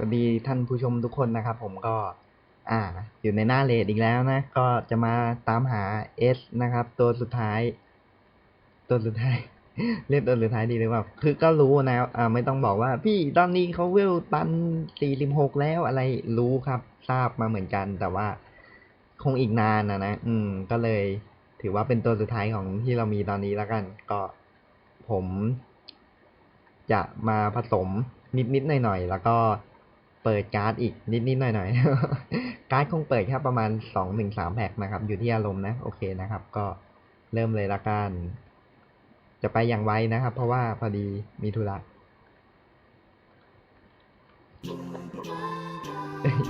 วัสดีท่านผู้ชมทุกคนนะครับ ผมก็ อ่า อยู่ในหน้าเลดอีกแล้วนะ ก็จะมาตามหา S นะครับ ตัวสุดท้าย ตัวสุดท้าย เรียกตัวสุดท้ายดีหรือเปล่า คือก็รู้นะอ่าไม่ต้องบอกว่า พี่ตอนนี้เขาเวลตันสี่สิบหกแล้วอะไรรู้ครับ ทราบมาเหมือนกัน แต่ว่าคงอีกนานนะนะ อืม ก็เลย ถือว่าเป็นตัวสุดท้ายของที่เรามีตอนนี้แล้วกัน ก็ผม จะมาผสมนิดนิดหน่อยหน่อยๆแล้วก็ เปิดการ์ดอีกนิดนิดหน่อยหน่อยๆการ์ดคงเปิดแค่ประมาณสองหนึ่งสามแพ็กนะครับ อยู่ที่อารมณ์นะโอเคนะครับ ก็เริ่มเลยละกัน จะไปอย่างไวนะครับ เพราะว่าพอดีมีธุระ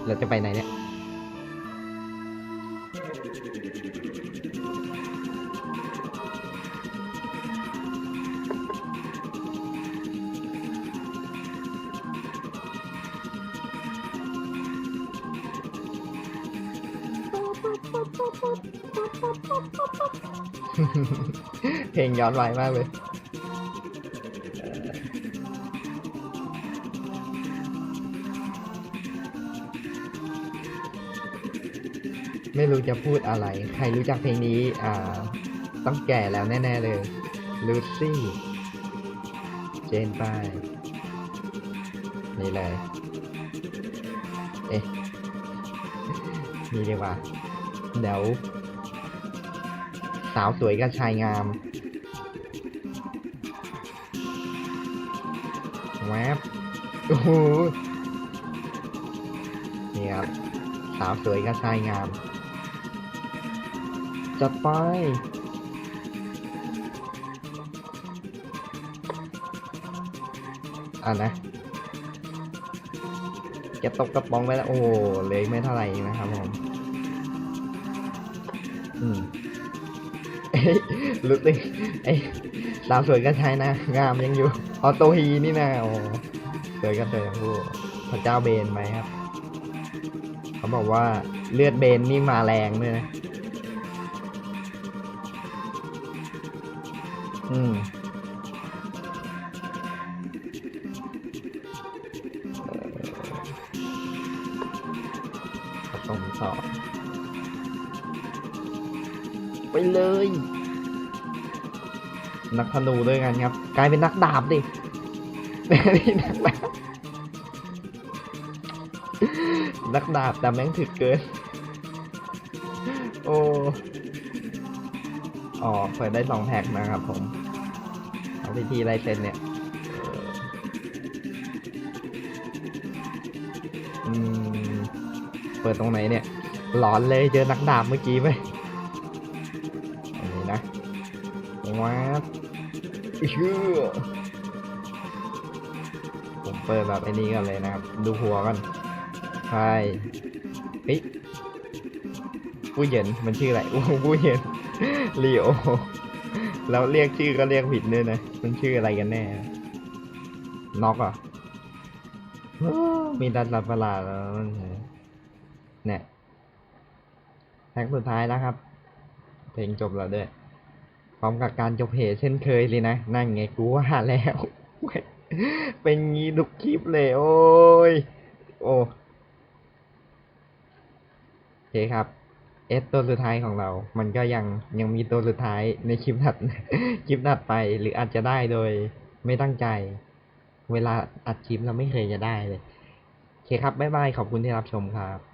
เราจะไปไหนเนี่ย เพลงย้อนวัยมากเลยไม่รู้จะพูดอะไร ใครรู้จักเพลงนี้ อ่า ต้องแก่แล้วแน่ ๆ เลย ลูซี่ เจนไปายนี่เลย เอ๊ะ นี่ดีกว่า เดี๋ยว สาวสวยกับชายงามแวบโอ้โหนี่ครับสาวสวยกับชายงาม จัดไปอะนะจะตกกระป๋องไปแล้ว โอ้เลยไม่เท่าไหร่นะครับผม รู้สึกไอ้สาวสวยก็ใช้นะ งามยังอยู่ ออโตฮีนี่นะโอ้สวยก็สวยทั้งคู่พระเจ้าเบนไหมครับ เขาบอกว่าเลือดเบนนี่มาแรงด้วยนะ อืมผสมสอง ไปเลย นักธนูด้วยกันครับ กลายเป็นนักดาบดินี่นักดาบนักดาบแต่แม่งถึกเกิน โอ้อ๋อเปิดได้สองแพ็คนะครับผม เอาพิธีไรเซ็นเนี่ยเอ่ออืมเปิดตรงไหนเนี่ย หลอนเลยเจอนักดาบเมื่อกี้ไหม ว้าบชื่อผมเปิดแบบไอ้นี้กันเลยนะครับ ดูหัวกันใช่เฮ้ยผู้เยินมันชื่ออะไรโอ้ผู้เยินลีโอแล้วเรียกชื่อก็เรียกผิดด้วยนะ มันชื่ออะไรกันแน่ น็อกอะมีดันสับประหลาดแล้วเนี่ยแพ็กสุดท้ายแล้วครับ เพลงจบแล้วด้วย พร้อมกับการจบเหตุเช่นเคยเลยนะ นั่นไงกูว่าแล้ว เป็นงี้ทุกคลิปเลย โอ้ย โอ้โอเคครับเอสตัวสุดท้ายของเรา มันก็ยังยังมีตัวสุดท้ายในคลิปถัด คลิปถัดไป หรืออาจจะได้โดยไม่ตั้งใจ เวลาอัดคลิปเราไม่เคยจะได้เลย โอเคครับ บ๊ายบาย ขอบคุณที่รับชมครับ